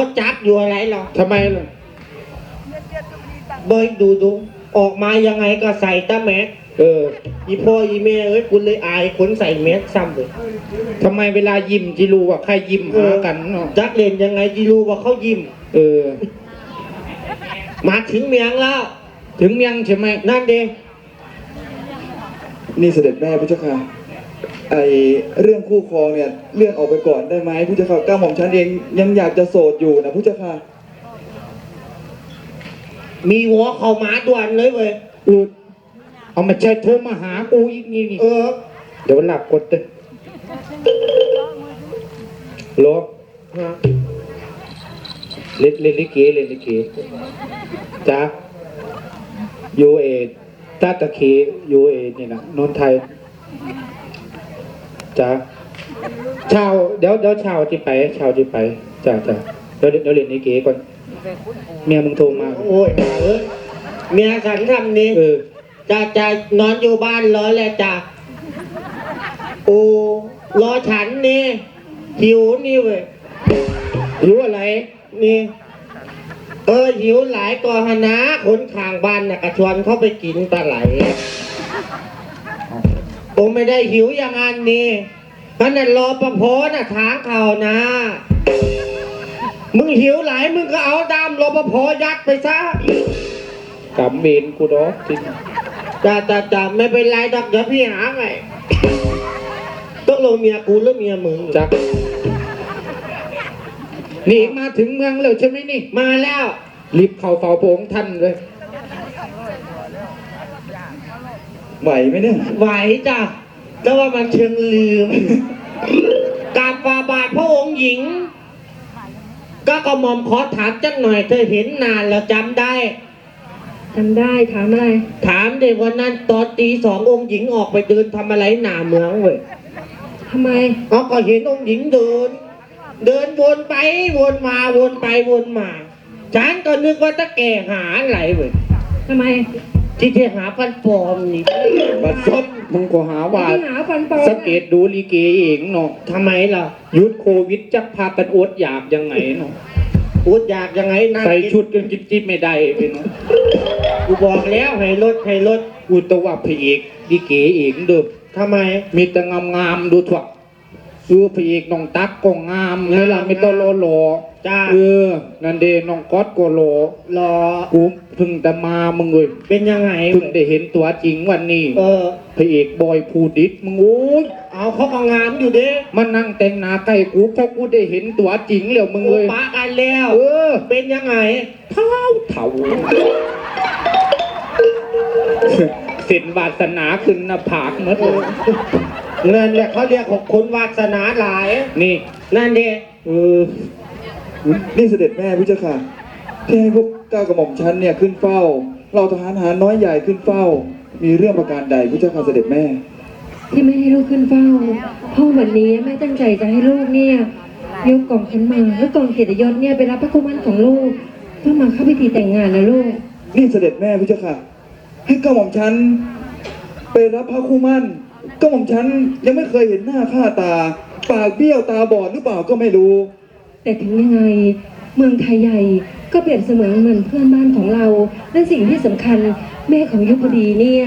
เขาจับอยู่อะไรหรอกทำไมล่ะเบยดูดูออกมายังไงก็ใส่ตาแมสเอออีพ่ออีแม่เอ้ยกูเลยอายคนใส่แมสซ้ำเลยทำไมเวลายิ้มที่รู้ว่าใครยิ้มหากันเนาะจักเล่นยังไงที่รู้ว่าเขายิ้ม เออ มาถึงเมียงแล้ว ถึงยังใช่ไหมนั่นเด้นี่เสด็จแม่พระเจ้าค่ะ ไอเรื่องคู่ครองเนี่ยเลื่อนออกไปก่อนได้ไหมพระเจ้าค่ะก้าวหม่อมฉันเองยังอยากจะโสดอยู่นะพระเจ้าค่ะมีหัวเข้ามาด่วนเลยเว้ยอืดเอามาใช้โทรมาหากูอีกนี่นี่เออ เดี๋ยวหลับกดเลยโลฮะเล่นเล่นลิเกเล่นลิเกจ้ายูเอตาตะเคยูเอนี่นะนนท์ไทย จ้าเช้าเดี๋ยวเดี๋ยวเช้าที่ไปเช้าที่ไปจ้าจ้าเดี๋ยวเดี๋ยวเล่นลิเกก่อน เมียมึงโทรมา โอ้ยเอ้ยเมียฉันทำนี้เออจะจะนอนอยู่บ้านรอแหละจ้ะโอ้รอฉันนี่หิวนี่เว้ยรู้อะไรนี่ เออหิวหลายกอหนะคนข้างบ้านน่ะกระชวนเขาไปกินปลาไหล ผมไม่ได้หิวอย่างนั้นนี่มันน่ะรอประโพน่ะทางเขานะ มึงหิวหลายมึงก็เอาดามรอประโพยัดไปซะกำเบนกูดอกจริงจ้าจ้าจ้าไม่เป็นไรดอกเดี๋ยวพี่หาไงต้องลงเมียกูหรือเมียมึงจักนี่มาถึงเมืองแล้วใช่ไหมนี่ มาแล้ว รีบเข้าเฝ้าพระองค์ท่านเลย ไหวไหมเนี่ย ไหวจ้ะแต่ว่ามันเชิงลืม กราบฟาบาทพระองค์หญิง ก็กระหม่อมขอถามจักหน่อยเธอเห็นนานแล้วจำได้จำได้ถามอะไร ถามเด็กวันนั้นตอนตีสององค์หญิงออกไปเดินทำอะไรหน้าเมืองเว้ยทำไม เขาก็เห็นองค์หญิงเดิน เดินวนไปวนมาวนไปวนมา ฉันก็นึกว่าตะแก่หาอะไรเว้ยทำไม ที่ที่หาฟันปลอมนี่บัดซบมึงก็หาว่าที่หาฟันปลอมสังเกตดูลิเกเองเนาะทำไมล่ะยุดโควิดจักพากันอดอยากยังไงเนาะพูดอยากยังไงนะใส่ชุดกันจิบจิบไม่ได้เลยเนาะกูบอกแล้วให้ลดให้ลดอุตวะพระเอกลิเกเองเดิมทำไมมีแต่งามงามๆดูถั่ว เออพระเอกน้องตั๊กก็งามเลยล่ะไม่ต้องรอรอจ้าเออ นันเดน้องก๊อตก็รอรอกูเพึ่งแต่มามึงเลยเป็นยังไงเพึ่งได้เห็นตัวจริงวันนี้ เออพระเอกบอยภูดิษฐ์มึงโอ้ยเอาเขาก็งามอยู่เด้มานั่งแต่งหน้าใกล้กูเพราะกูได้เห็นตัวจริงแล้วมึงกูเลยปะกันแล้วเออ เป็นยังไงเท้าเถาเส้นวาสนาขึ้นหน้าผากเหมือน เลยเงินเนี่ยเขาเรียกของคนวาสนาหลาย นี่ นั่นเด้เออนี่เสด็จแม่พระเจ้าค่ะที่ให้พวกก้าวกระหม่อมฉันเนี่ยขึ้นเฝ้า เราทหารหารน้อยใหญ่ขึ้นเฝ้า มีเรื่องประการใดพระเจ้าค่ะเสด็จแม่ ที่ไม่ให้ลูกขึ้นเฝ้าเพราะวันนี้แม่ตั้งใจจะให้ลูกเนี่ยยกกล่องขันหมากและกล่องเกียรติยศเนี่ยไปรับพระคุมันของลูกเพื่อมาเข้าพิธีแต่งงานนะลูก นี่เสด็จแม่พระเจ้าค่ะ ให้ก้าวหม่อมฉันไปรับพระคู่มั่น ก้าวหม่อมฉันยังไม่เคยเห็นหน้าค่าตา ปากเบี้ยวตาบอดหรือเปล่าก็ไม่รู้ แต่ถึงยังไงเมืองไทยใหญ่ก็เปรียบเสมือนเหมือนเพื่อนบ้านของเรา และสิ่งที่สำคัญแม่ของยุพดีเนี่ย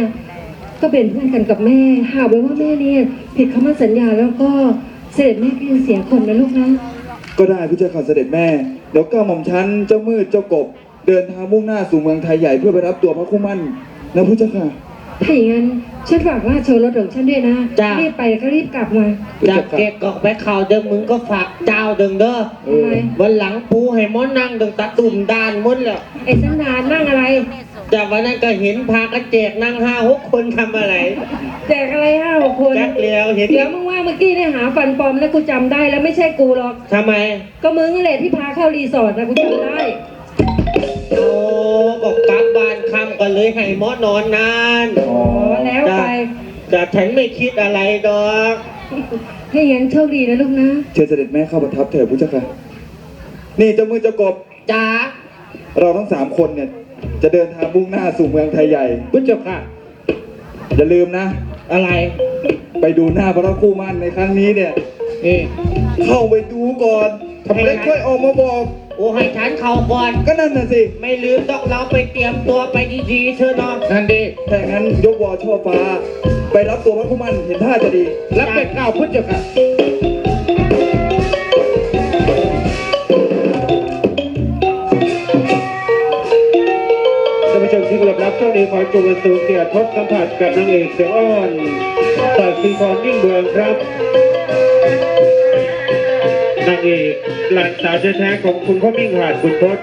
ก็เป็นเพื่อนกันกับแม่หากไว้ว่าแม่เนี่ยผิดคำมั่นสัญญาแล้วก็เสด็จแม่ก็จะเสียคนนะลูกนะก็ได้พระเจ้าค่ะเสด็จแม่เดี๋ยวก้าวหม่อมฉันเจ้ามืดเจ้ากบ เดินทางมุ่งหน้าสู่เมืองไทยใหญ่เพื่อไปรับตัวพระคู่มั่นนะพระเจ้าค่ะ ถ้าอย่างนั้นฉันฝากว่าโชว์รถของฉันด้วยนะจ้ะ รีบไปก็รีบกลับมาจากเก็บกอกไปข่าวเดิมมึงก็ฝากเจ้าเดิงเด้อทำไมวันหลังปูให้หมอนั่งเดิงตะตุ่มดานหมดแล้วไอ้สันดานนั่งอะไรแต่วันนั้นก็เห็นพากันแจกนั่งห้าหกคนทำอะไรแจกอะไรห้าหกคนแจ็คแล้วเห็นเดี๋ยวมึงว่าเมื่อกี้เนี่ยหาฟันปลอมแล้วกูจำได้แล้วไม่ใช่กูหรอก ทำไม ก็มึงนั่นแหละที่พาเข้ารีสอร์ทนะกูจำได้ โอ้บอกกลับบ้าน คำก็เลยให้หมอนอนนานอ๋ออ๋อแล้วไป แต่ฉันไม่คิดอะไรดอกให้งั้นโชคดีนะลูกนะ เชิญเสด็จแม่เข้าประทับเถิดพระเจ้าค่ะนี่เจ้ามือเจ้ากบ จ้าเราทั้งสามคนเนี่ย จะเดินทางมุ่งหน้าสู่เมืองไทยใหญ่พุทธเจ้าค่ะ อย่าลืมนะ อะไร ไปดูหน้าพระคู่มั่นในครั้งนี้เนี่ย นี่ เข้าไปดูก่อนทำไมแล้วค่อยออกมาบอก โอ้ให้ฉันเข้าก่อน ก็นั่นน่ะสิ ไม่ลืมต้องเราไปเตรียมตัวไปดีๆเธอะเนาะนั่นดีถ้าอย่างนั้นยกวอช่อฟ้า ไปรับตัวพระคู่มั่นเห็นท่าจะดี รับเป็นเก้าพุทธเจ้าค่ะท่านผู้ชมที่กำลังรับช่วงนี้ขอจุลสูงเกียรติพบสัมผัสกับนางเอกเสียงอ้อนสายซีพรยิ่งเมืองครับ นางเอกหลานสาวแท้ๆของคุณพ่อมิ่งหานคุณพศ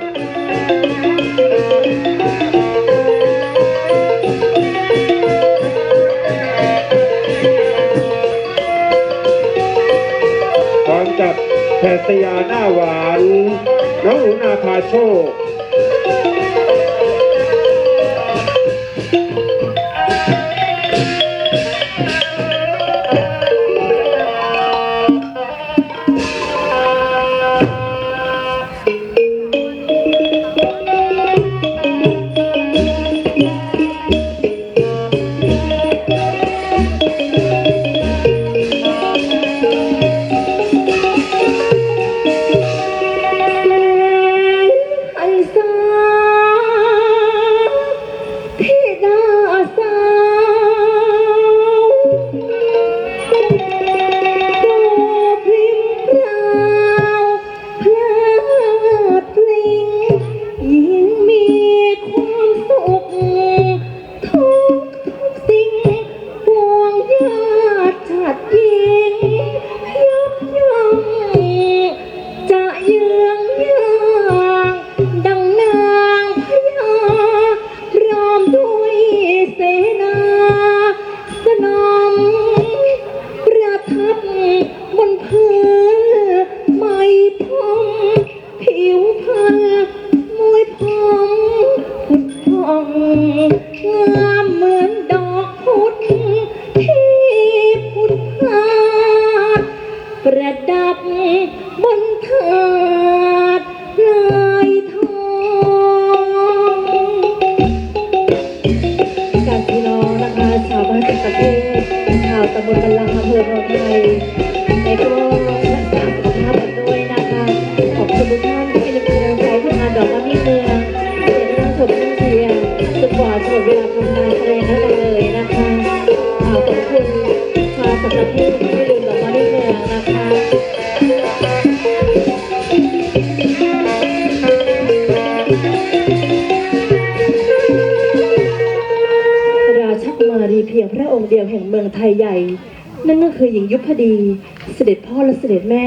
พร้อมกับแพทยาหน้าหวาน น้องหนูนาพาโชค หญิงยุพดี เสด็จพ่อและเสด็จแม่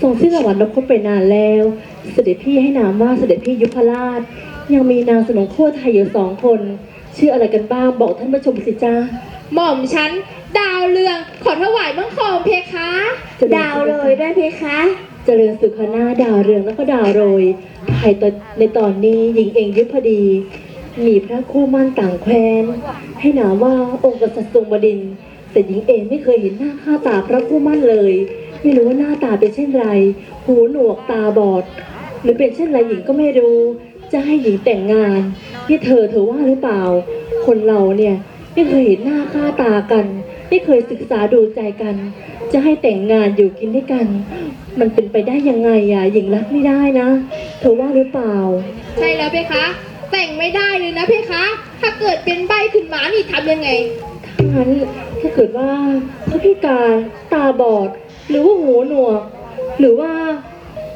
ทรงสิ้นสวรรคตไปนานแล้ว เสด็จพี่ให้นามว่าเสด็จพี่ยุพราช ยังมีนางสนมโคตรไทยอยู่สองคน ชื่ออะไรกันบ้างบอกท่านผู้ชมสิจ้าหม่อมฉันดาวเรืองขอถวายบังคมเพคะ ดาวเลยได้เพคะเจริญสุขหน้าดาวเรืองแล้วก็ดาวโรยภายตอนในตอนนี้หญิงเองยุพดี มีพระคู่มั่นต่างแคว้น ให้นามว่าองค์กษัตริย์ทรงบดินทร์ แต่หญิงเองไม่เคยเห็นหน้าค่าตาพระคู่มั่นเลย ไม่รู้ว่าหน้าตาเป็นเช่นไร หูหนวกตาบอด หรือเป็นเช่นไรหญิงก็ไม่รู้ จะให้หญิงแต่งงานนี่เธอเธอว่าหรือเปล่า คนเราเนี่ยไม่เคยเห็นหน้าค่าตากัน ไม่เคยศึกษาดูใจกัน จะให้แต่งงานอยู่กินด้วยกัน มันเป็นไปได้ยังไงอะหญิงรักไม่ได้นะ เธอว่าหรือเปล่า ใช่แล้วเพคะ แต่งไม่ได้เลยนะเพคะ ถ้าเกิดเป็นใบขึ้นมานี่ทำยังไง ถ้างั้นถ้าเกิดว่าเขาพิการตาบอด หรือว่าหูหนวก หรือว่า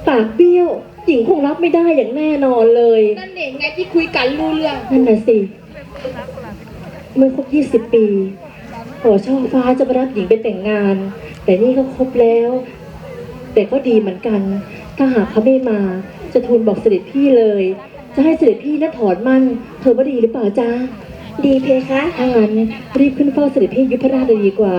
ปากเบี้ยว หญิงคงรับไม่ได้อย่างแน่นอนเลย นั่นเองไงที่คุยกันรู้เรื่อง นั่นน่ะสิ เมื่อครบ 20 ปีขอช่อฟ้าจะมารับหญิงไปแต่งงาน แต่นี่ก็ครบแล้ว แต่ก็ดีเหมือนกัน ถ้าหากเขาไม่มา จะทูลบอกเสด็จพี่เลย จะให้เสด็จพี่นัดถอนมั่นเธอว่าดีหรือเปล่าจ๊ะ ดีเพคะอางั้นรีบขึ้นเฝ้าเสด็จพี่ยุพราชเลยดีกว่า